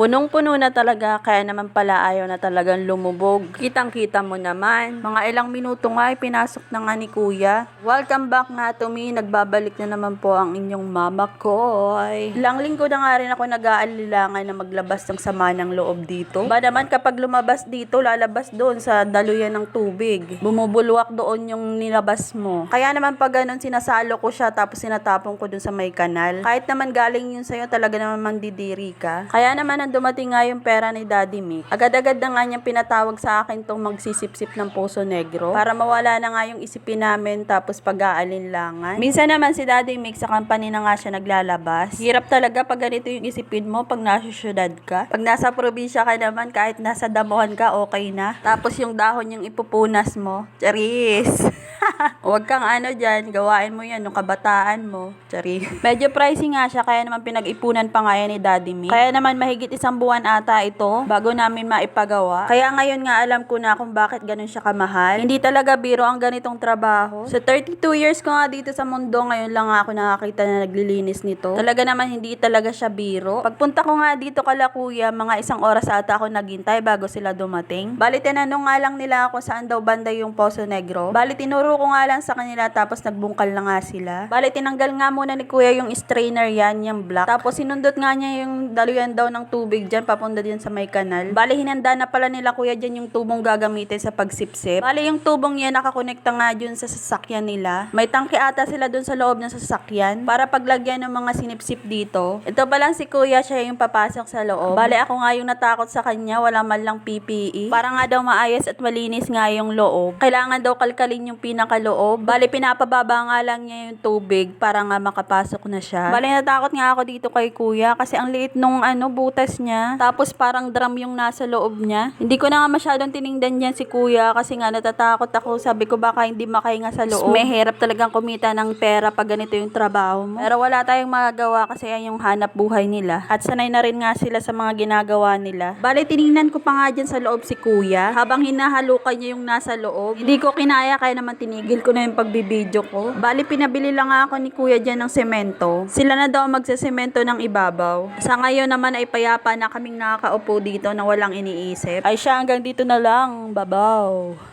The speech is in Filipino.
Punong-puno na talaga, kaya naman pala ayaw na talagang lumubog. Kitang-kita mo naman. Mga ilang minuto nga ay pinasok na nga ni kuya. Welcome back nga to me. Nagbabalik na naman po ang inyong mama koy. Ilang linggo na nga rin ako nag-aalilangan na maglabas ng sama ng loob dito. Ba naman kapag lumabas dito, lalabas doon sa daluyan ng tubig. Bumubulwak doon yung nilabas mo. Kaya naman pag ganun, sinasalo ko siya tapos sinatapon ko doon sa may kanal. Kahit naman galing yun sa'yo, talaga naman mandidiri ka. Kaya naman nang dumating nga yung pera ni Daddy Mick, agad-agad na nga niyang pinatawag sa akin tong magsisip-sip ng Poso Negro para mawala na nga yung isipin namin tapos pag-aalinlangan. Minsan naman si Daddy Mick sa company na nga siya naglalabas. Hirap talaga pag ganito yung isipin mo pag nasa syudad ka. Pag nasa probinsya ka naman, kahit nasa damuhan ka, okay na. Tapos yung dahon yung ipupunas mo. Charis! Huwag kang ano dyan, gawain mo yan, yung kabataan mo. Chari. Medyo pricey nga siya, kaya naman pinag-ipunan pa nga yan ni Daddy Mick. Kaya naman mahigit isang buwan ata ito, bago namin maipagawa. Kaya ngayon nga alam ko na kung bakit ganun siya kamahal. Hindi talaga biro ang ganitong trabaho. Sa 32 years ko nga dito sa mundo, ngayon lang ako nakakita na naglilinis nito. Talaga naman hindi talaga siya biro. Pagpunta ko nga dito kala kuya, mga isang oras ata ako naghintay bago sila dumating. Bali tinanong nga lang nila ako saan daw banda yung Poso Negro. Bali tinuro ko nga lang sa kanila tapos nagbungkal na nga sila. Bali tinanggal nga muna ni kuya yung strainer yan, yung black. Tapos sinundot nga niya yung daluyan daw ng tubig dyan papunta din sa may kanal. Bali hinanda na pala nila kuya dyan yung tubong gagamitin sa pagsipsip. Bali yung tubong yan nakakonekta nga dyan sa sasakyan nila. May tangke ata sila dun sa loob ng sasakyan para paglagyan ng mga sinipsip dito. Ito pa lang si kuya siya yung papasok sa loob. Bali ako nga yung natakot sa kanya, wala man lang PPE. Para nga daw maayos at malinis nga yung loob. Kailangan daw kalkalin yung pinakaloob. Bali pinapababa nga lang niya yung tubig para nga makapasok na siya. Bali natakot nga ako dito kay kuya kasi ang liit nung ano butas niya. Tapos parang drum yung nasa loob niya. Hindi ko na nga masyadong tiningdan yan si kuya kasi nga natatakot ako. Sabi ko baka hindi makahinga sa loob. May hirap talagang kumita ng pera pag ganito yung trabaho mo. Pero wala tayong magagawa kasi yan yung hanap buhay nila. At sanay na rin nga sila sa mga ginagawa nila. Bali tiningnan ko pa nga dyan sa loob si kuya. Habang hinahalukan niya yung nasa loob. Hindi ko kinaya kaya naman tinigil ko na yung pagbibideo ko. Bali pinabili lang ako ni kuya dyan ng semento. Sila na daw magsesemento ng ibabaw. Sa ngayon naman ay payapa na kaming nakakaupo dito na walang iniisip. Ay siya hanggang dito na lang. Babaw.